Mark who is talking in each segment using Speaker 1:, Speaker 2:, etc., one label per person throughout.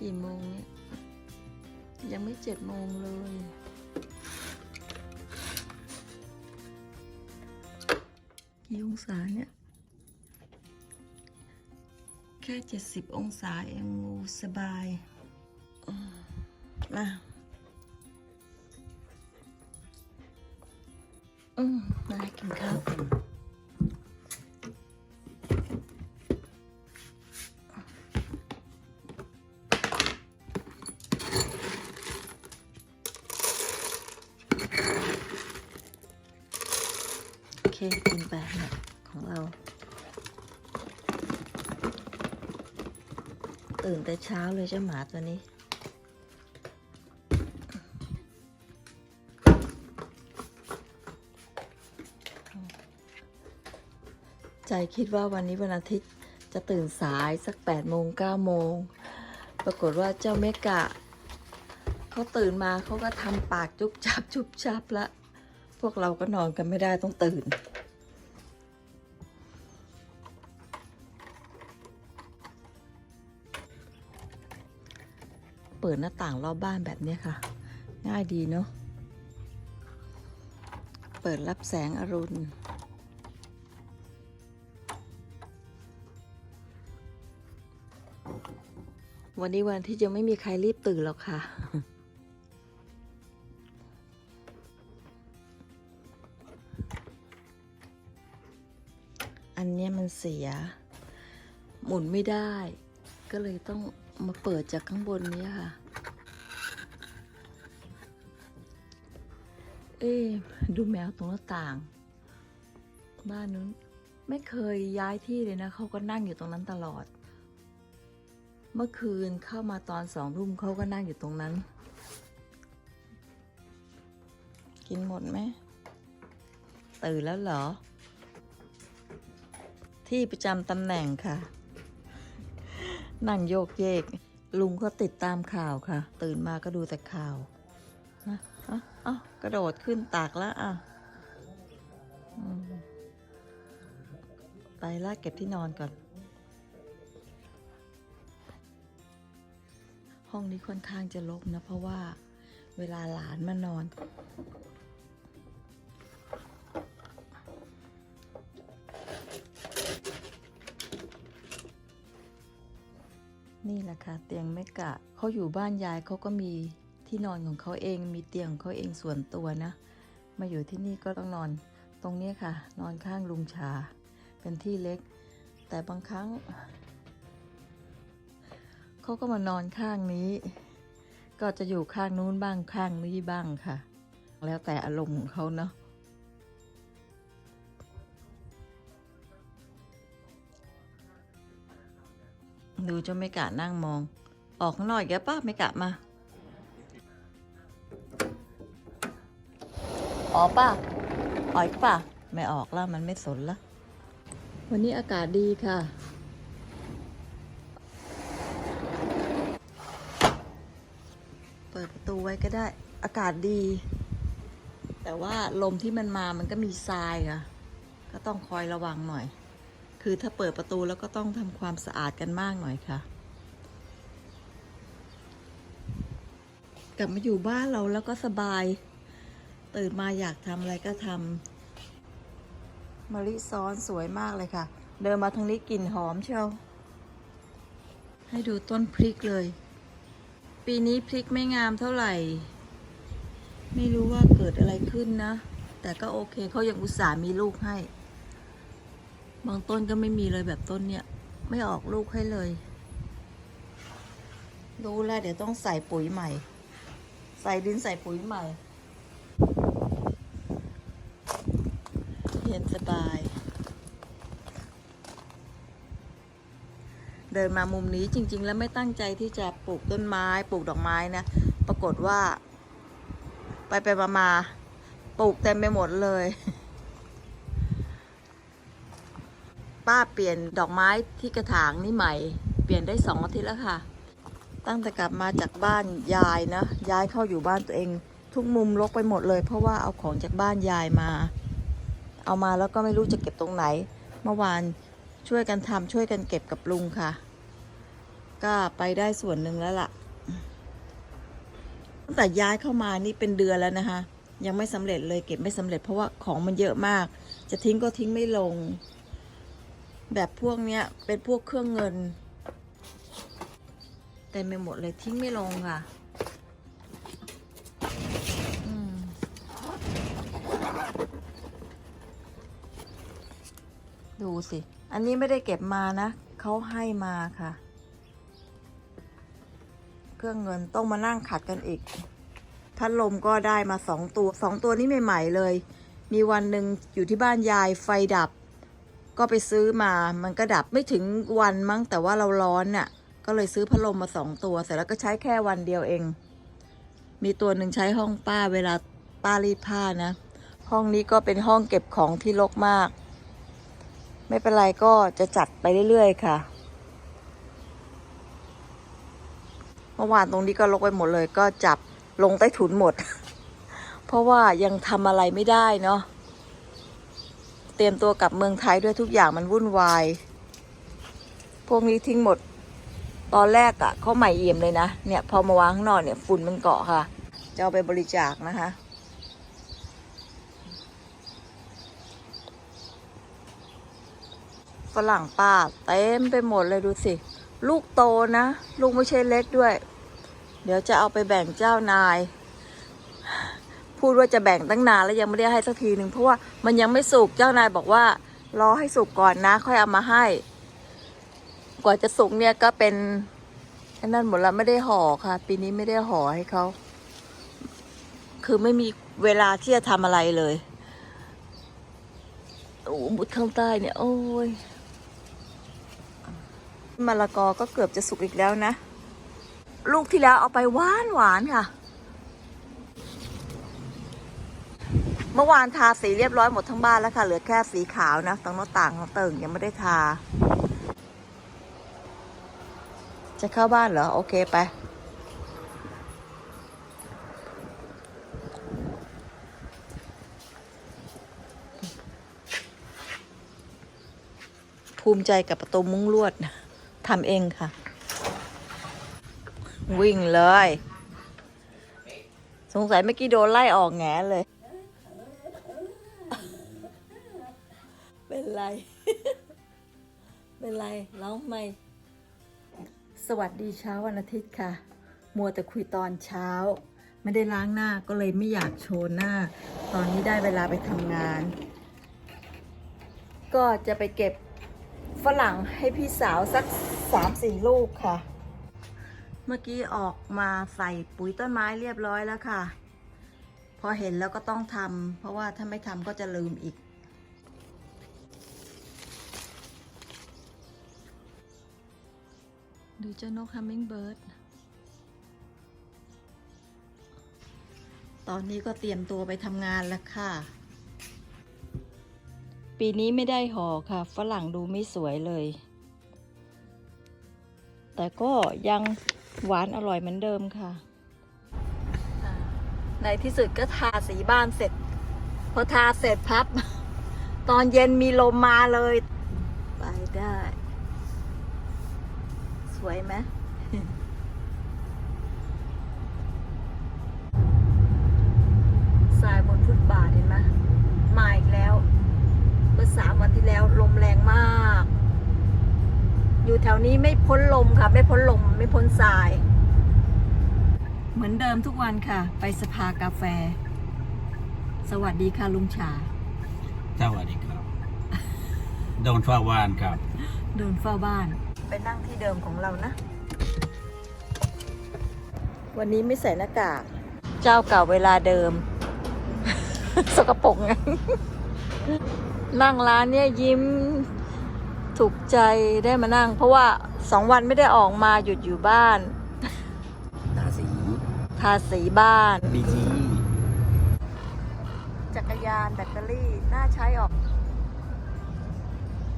Speaker 1: กี่โมงเนี่ย ยังไม่เจ็ดโมงเลยกี่องศาเนี่ย แค่เจ็ดสิบองศาเองงูสบายอืมมาอืมมากินข้าวกัน ตื่นแต่เช้าเลยเจ้าหมาตัวนี้ ใจคิดว่าวันนี้วันอาทิตย์จะตื่นสายสัก8โมง9โมง ปรากฏว่าเจ้าเมกะ เขาตื่นมาเขาก็ทำปากจุบจับจุบจับละ พวกเราก็นอนกันไม่ได้ต้องตื่น เปิดหน้าต่างรอบบ้านแบบนี้ค่ะ ง่ายดีเนาะเปิดรับแสงอรุณ วันนี้วันที่จะไม่มีใครรีบตื่นหรอกค่ะ อันนี้มันเสีย หมุนไม่ได้ ก็เลยต้อง มาเปิดจากข้างบนนี้ค่ะ เอ๊ดูแมวตรงหน้าต่าง บ้านนู้นไม่เคยย้ายที่เลยนะ เขาก็นั่งอยู่ตรงนั้นตลอด เมื่อคืนเข้ามาตอนสองทุ่มเขาก็นั่งอยู่ตรงนั้น กินหมดไหม ตื่นแล้วเหรอ ที่ประจำตำแหน่งค่ะ นั่งโยกเยก ลุงก็ติดตามข่าวค่ะ ตื่นมาก็ดูแต่ข่าวนะอะอะกระโดดขึ้นตากแล้วอะไปละเก็บที่นอนก่อน ห้องนี้ค่อนข้างจะรกนะ เพราะว่าเวลาหลานมานอน นี่แหละค่ะเตียงไม่กะเขาอยู่บ้านยายเขาก็มีที่นอนของเขาเอง มีเตียงของเขาเองส่วนตัวนะ มาอยู่ที่นี่ก็ต้องนอน ตรงนี้ค่ะ นอนข้างลุงชา เป็นที่เล็ก แต่บางครั้งเขาก็มานอนข้างนี้ ก็จะอยู่ข้างนู้นบ้างข้างนี้บ้างค่ะ แล้วแต่อารมณ์ของเขาเนาะ ดูจะไม่กะนั่งมอง ออกข้างนอกอีกแล้วป้าไม่กะมาอ๋อป้าออกอีกป่ะไม่ออกแล้วมันไม่สนละ วันนี้อากาศดีค่ะ เปิดประตูไว้ก็ได้ อากาศดี แต่ว่าลมที่มันมามันก็มีทรายค่ะ ก็ต้องคอยระวังหน่อย คือถ้าเปิดประตูแล้วก็ต้องทำความสะอาดกันมากหน่อยค่ะ กลับมาอยู่บ้านเราแล้วก็สบาย ตื่นมาอยากทำอะไรก็ทำมะลิซ้อนสวยมากเลยค่ะ เดินมาทางนี้กลิ่นหอมเชียวให้ดูต้นพริกเลย ปีนี้พริกไม่งามเท่าไหร่ ไม่รู้ว่าเกิดอะไรขึ้นนะ แต่ก็โอเคเขายังอุตส่าห์มีลูกให้ บางต้นก็ไม่มีเลยแบบต้นเนี้ยไม่ออกลูกให้เลย รู้แล้ว เดี๋ยวต้องใส่ปุ๋ยใหม่ ใส่ดินใส่ปุ๋ยใหม่ เย็นสบาย เดินมามุมนี้จริง ๆ แล้วไม่ตั้งใจที่จะปลูกต้นไม้ปลูกดอกไม้นะ ปรากฏว่า ไปไปมามาปลูกเต็มไปหมดเลย ป้าเปลี่ยนดอกไม้ที่กระถางนี่ใหม่ เปลี่ยนได้สองอาทิตย์แล้วค่ะ ตั้งแต่กลับมาจากบ้านยายนะ ย้ายเข้าอยู่บ้านตัวเอง ทุกมุมรกไปหมดเลย เพราะว่าเอาของจากบ้านยายมา เอามาแล้วก็ไม่รู้จะเก็บตรงไหน เมื่อวานช่วยกันทำช่วยกันเก็บกับลุงค่ะ ก็ไปได้ส่วนหนึ่งแล้วล่ะ ตั้งแต่ย้ายเข้ามานี่เป็นเดือนแล้วนะคะ ยังไม่สำเร็จเลยเก็บไม่สำเร็จเพราะว่าของมันเยอะมาก จะทิ้งก็ทิ้งไม่ลง แบบพวกเนี้ยเป็นพวกเครื่องเงินเต็มไปหมดเลยทิ้งไม่ลงค่ะดูสิ อันนี้ไม่ได้เก็บมานะ เขาให้มาค่ะ เครื่องเงินต้องมานั่งขัดกันอีก พัดลมก็ได้มาสองตัวสองตัวนี้ใหม่ๆเลย มีวันหนึ่งอยู่ที่บ้านยายไฟดับ ก็ไปซื้อมามันก็ดับไม่ถึงวันมั้งแต่ว่าเราร้อนน่ะ ก็เลยซื้อพัดลมมาสองตัว เสร็จแล้วก็ใช้แค่วันเดียวเอง มีตัวหนึ่งใช้ห้องป้าเวลาป้ารีดผ้านะ ห้องนี้ก็เป็นห้องเก็บของที่รกมาก ไม่เป็นไรก็จะจัดไปเรื่อยๆค่ะเมื่อวานตรงนี้ก็ลกไปหมดเลย ก็จับลงใต้ถุนหมด เพราะว่ายังทำอะไรไม่ได้เนาะ ตรียมตัวกลับเมืองไทยด้วยทุกอย่างมันวุ่นวาย พวกนี้ทิ้งหมด ตอนแรกอะ่ะเขาใหม่เอี่ยมเลยนะ เนี่ยพอมาวางข้างนอกเนี่ยฝุ่นมันเกาะค่ะ จะเอาไปบริจาคนะคะ ฝรั่งป้าเต็มไปหมดเลยดูสิ ลูกโตนะ ลูกไม่ใช่เล็กด้วย เดี๋ยวจะเอาไปแบ่งเจ้านาย พูดว่าจะแบ่งตั้งนานแล้วยังไม่ได้ให้สักทีหนึ่งเพราะว่ามันยังไม่สุกเจ้านายบอกว่ารอให้สุกก่อนนะ ค่อยเอามาให้ กว่าจะสุกเนี่ยก็เป็นนั่นหมดแล้วไม่ได้ห่อค่ะ ปีนี้ไม่ได้ห่อให้เขาคือไม่มีเวลาที่จะทำอะไรเลยโอ้มุดข้างใต้เนี่ย โอ้ยมะละกอก็เกือบจะสุกอีกแล้วนะ ลูกที่แล้วเอาไปหวานหวานค่ะ มื่อวานทาสีเรียบร้อยหมดทั้งบ้านแล้วค่ะ เหลือแค่สีขาวนะตรงหน้าต่างของเติ่งยังไม่ได้ทา จะเข้าบ้านเหรอ โอเคไปภูมิใจกับประตูมุ้งลวดทำเองค่ะ วิ่งเลย สงสัยเมื่อกี้โดนไล่ออกแงเลย เป็นไรร้องไหมสวัสดีเช้าวันอาทิตย์ค่ะ มัวแต่คุยตอนเช้า ไม่ได้ล้างหน้าก็เลยไม่อยากโชว์หน้า ตอนนี้ได้เวลาไปทำงาน ก็จะไปเก็บฝรั่งให้พี่สาวสักสามสี่ลูกค่ะ เมื่อกี้ออกมาใส่ปุ๋ยต้นไม้เรียบร้อยแล้วค่ะ พอเห็นแล้วก็ต้องทำเพราะว่าถ้าไม่ทำก็จะลืมอีก ดูเจ้านกฮัมมิงเบิร์ดตอนนี้ก็เตรียมตัวไปทำงานแล้วค่ะ ปีนี้ไม่ได้ห่อค่ะ ฝรั่งดูไม่สวยเลย แต่ก็ยังหวานอร่อยเหมือนเดิมค่ะ ในที่สุดก็ทาสีบ้านเสร็จ พอทาเสร็จพับ ตอนเย็นมีลมมาเลย ไปได้ สวยไหมทรายบนฟุตบาทเห็นไหมมาอีกแล้วเมื่อสามวันที่แล้วลมแรงมาก อยู่แถวนี้ไม่พ้นลมค่ะ ไม่พ้นลม ไม่พ้นทราย เหมือนเดิมทุกวันค่ะ ไปสภากาแฟ สวัสดีค่ะลุงชา
Speaker 2: สวัสดีครับ โดนฟ้าวานครับ
Speaker 1: เดินเฝ้าบ้าน ไปนั่งที่เดิมของเรานะ วันนี้ไม่ใส่หน้ากาก เจ้าเก่าเวลาเดิม สกปรกไง นั่งร้านเนี่ยยิ้มถูกใจได้มานั่ง เพราะว่าสองวันไม่ได้ออกมาหยุดอยู่บ้าน
Speaker 2: ตาสี
Speaker 1: ทาสีบ้าน
Speaker 2: บีจี
Speaker 1: จักรยานแบตเตอรี่น่าใช้ออก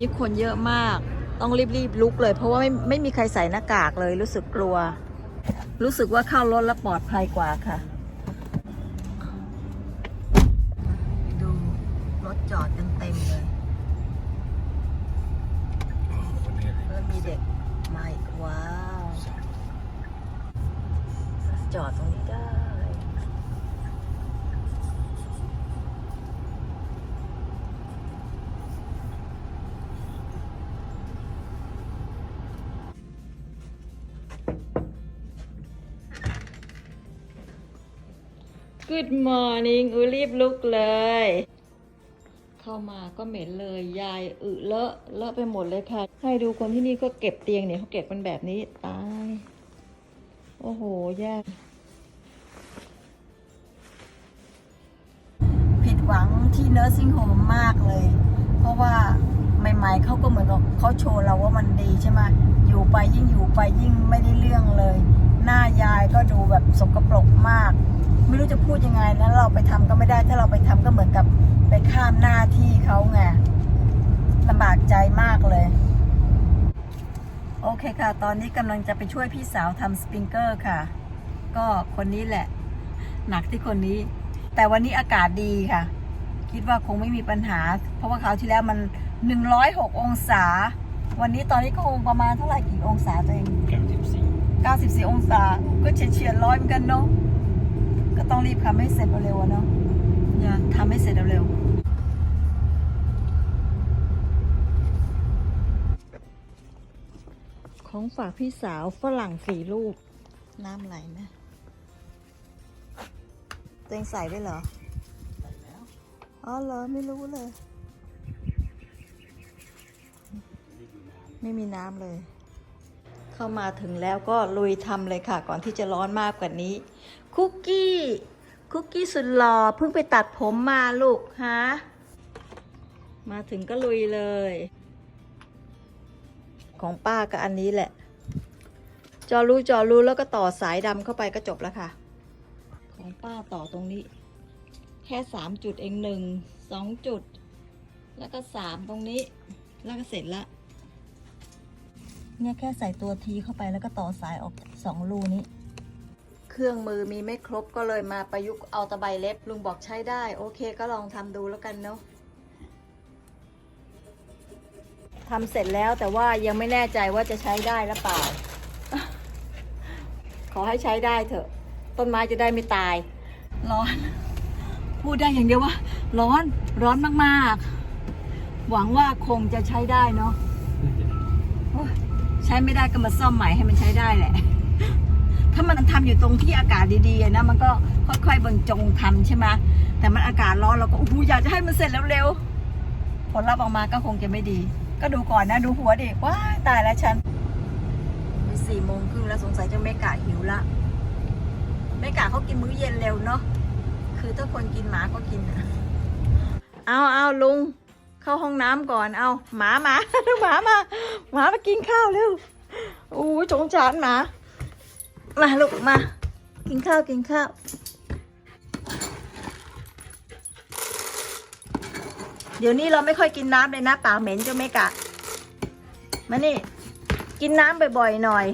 Speaker 1: นี่คนเยอะมาก ต้องรีบๆลุกเลย เพราะว่าไม่ไม่มีใครใส่หน้ากากเลยรู้สึกกลัว รู้สึกว่าเข้ารถแล้วปลอดภัยกว่าค่ะ Good morning อือรีบลุกเลย เข้ามาก็เหม็นเลยยายอึเลอะเลอะไปหมดเลยค่ะ ให้ดูคนที่นี่ก็เก็บเตียงเนี่ยเขาเก็บมันแบบนี้ตาย โอ้โหแย่ผิดหวังที่ nursing home มากเลย เพราะว่าใหม่ๆเขาก็เหมือนกับเขาโชว์เราว่ามันดีใช่ไหมอยู่ไปยิ่งอยู่ไปยิ่งไม่ได้เรื่องเลย หน้ายายก็ดูแบบสกปรกมาก ไม่รู้จะพูดยังไงนะเราไปทำก็ไม่ได้ ถ้าเราไปทำก็เหมือนกับไปข้ามหน้าที่เขาไงลำบากใจมากเลย โอเคค่ะ ตอนนี้กำลังจะไปช่วยพี่สาวทำสปริงเกอร์ค่ะ ก็คนนี้แหละ หนักที่คนนี้ แต่วันนี้อากาศดีค่ะ คิดว่าคงไม่มีปัญหา เพราะว่าคราวที่แล้วมัน 106 องศา วันนี้ตอนนี้ก็คงประมาณเท่าไหร่กี่องศาตัวเอง
Speaker 2: 94
Speaker 1: 94 องศา ก็เฉียดๆร้อยเหมือนกันเนาะ ก็ต้องรีบทำให้เสร็จเร็วๆอะเนาะอย่าทำให้เสร็จเร็วๆของฝากพี่สาวฝรั่งสี่ลูก น้ำไหลไหมตัวเองใส่ได้เหรออ๋อเหรอไม่รู้เลย ไม่มีน้ำเลย เข้ามาถึงแล้วก็ลุยทำเลยค่ะ ก่อนที่จะร้อนมากกว่านี้ คุกกี้ คุกกี้สุดหล่อเพิ่งไปตัดผมมาลูกฮะ มาถึงก็ลุยเลย ของป้าก็อันนี้แหละ จอรูจอรูแล้วก็ต่อสายดำเข้าไปก็จบแล้วค่ะ ของป้าต่อตรงนี้ แค่สามจุดเองหนึ่งสองจุด แล้วก็สามตรงนี้ แล้วก็เสร็จละเนี่ยแค่ใส่ตัวทีเข้าไปแล้วก็ต่อสายออกสองรูนี้ รื่องมือมีไม่ครบก็เลยมาประยุกต์เอาตะไบเล็บ ลุงบอกใช้ได้ โอเคก็ลองทำดูแล้วกันเนาะทำเสร็จแล้วแต่ว่ายังไม่แน่ใจว่าจะใช้ได้หรือเปล่า ขอให้ใช้ได้เถอะ ต้นไม้จะได้ไม่ตาย ร้อน พูดได้อย่างเดียวว่า ร้อนร้อนมากๆ หวังว่าคงจะใช้ได้เนาะใช้ไม่ได้ก็มาซ่อมใหม่ให้มันใช้ได้แหละ ถ้ามันทำอยู่ตรงที่อากาศดีๆนะ มันก็ค่อยๆบรรจงทำใช่ไหมแต่มันอากาศร้อนเราก็โอ้โหอยากจะให้มันเสร็จเร็วๆผลลัพธ์ออกมาก็คงจะไม่ดี ก็ดูก่อนนะดูหัวดิว้าตายแล้วฉันมีสี่โมงครึ่งแล้วสงสัยจะไม่กะหิวละไม่กะเขากินมื้อเย็นเร็วเนาะคือถ้าคนกินหมาก็กินอะเอาเอาลุง เข้าห้องน้ำก่อนเอาหมาหมาหมามาหมามากินข้าวเร็วโอ้ยสงสารหมา มาลูกมา กินข้าวกินข้าวเดี๋ยวนี้เราไม่ค่อยกินน้ำเลยนะปากเหม็นจะไม่กะ มานี่ กินน้ำบ่อยๆหน่อย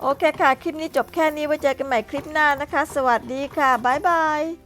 Speaker 1: โอเคค่ะ คลิปนี้จบแค่นี้ไว้เจอกันใหม่คลิปหน้านะคะ สวัสดีค่ะ บ๊ายบาย